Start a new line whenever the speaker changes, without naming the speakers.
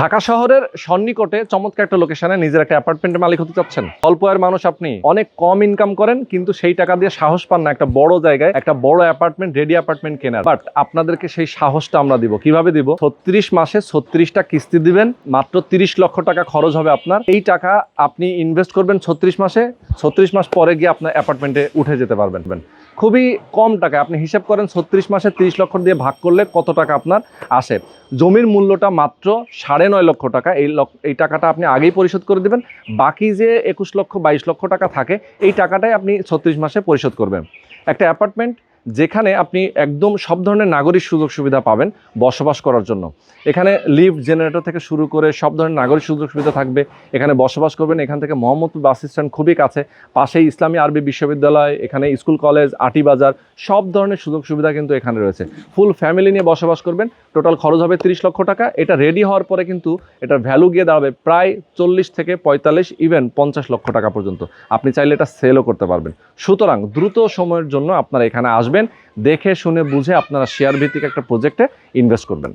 ঢাকা শহরের সন্নিকটে চমৎকার একটা লোকেশনে নিজের একটা অ্যাপার্টমেন্টের মালিক হতে চাচ্ছেন। অল্প আয়ের মানুষ আপনি। অনেক কম ইনকাম করেন, কিন্তু সেই টাকা দিয়ে সাহস পান না একটা বড় জায়গায় একটা বড় অ্যাপার্টমেন্ট রেডি অ্যাপার্টমেন্ট কেনার। বাট আপনাদেরকে সেই সাহসটা আমরা দিব। কীভাবে দিব? ছত্রিশ মাসে ছত্রিশটা কিস্তি দিবেন, মাত্র তিরিশ লক্ষ টাকা খরচ হবে আপনার। এই টাকা আপনি ইনভেস্ট করবেন ছত্রিশ মাসে, ছত্রিশ মাস পরে গিয়ে আপনার অ্যাপার্টমেন্টে উঠে যেতে পারবেন। খুবই কম টাকা আপনি হিসাব করেন ছত্রিশ মাসে তিরিশ লক্ষ দিয়ে ভাগ করলে কত টাকা আপনার আসে। জমির মূল্যটা মাত্র সাড়ে নয় লক্ষ টাকা। এই এই টাকাটা আপনি আগেই পরিশোধ করে দেবেন। বাকি যে একুশ লক্ষ, বাইশ লক্ষ টাকা থাকে, এই টাকাটাই আপনি ছত্রিশ মাসে পরিশোধ করবেন। একটা অ্যাপার্টমেন্ট যেখানে আপনি একদম সব ধরনের নাগরিক সুযোগ সুবিধা পাবেন বসবাস করার জন্য। এখানে লিফট, জেনারেটর থেকে শুরু করে সব ধরনের নাগরিক সুযোগ সুবিধা থাকবে। এখানে বসবাস করবেন, এখান থেকে মোহাম্মদপুর বাস স্ট্যান্ড খুবই কাছে। পাশেই ইসলামী আরবি বিশ্ববিদ্যালয়, এখানে স্কুল, কলেজ, আটি বাজার, সব ধরনের সুযোগ সুবিধা কিন্তু এখানে রয়েছে। ফুল ফ্যামিলি নিয়ে বসবাস করবেন, টোটাল খরচ হবে তিরিশ লক্ষ টাকা। এটা রেডি হওয়ার পরে কিন্তু এটার ভ্যালু গিয়ে দাঁড়াবে প্রায় চল্লিশ থেকে পঁয়তাল্লিশ ইভেন পঞ্চাশ লক্ষ টাকা পর্যন্ত। আপনি চাইলে এটা সেলও করতে পারবেন। সুতরাং দ্রুত সময়ের জন্য আপনারা এখানে আসবেন দেখে শুনে বুঝে আপনারা শেয়ার ভিত্তিক একটা প্রজেক্টে ইনভেস্ট করবেন।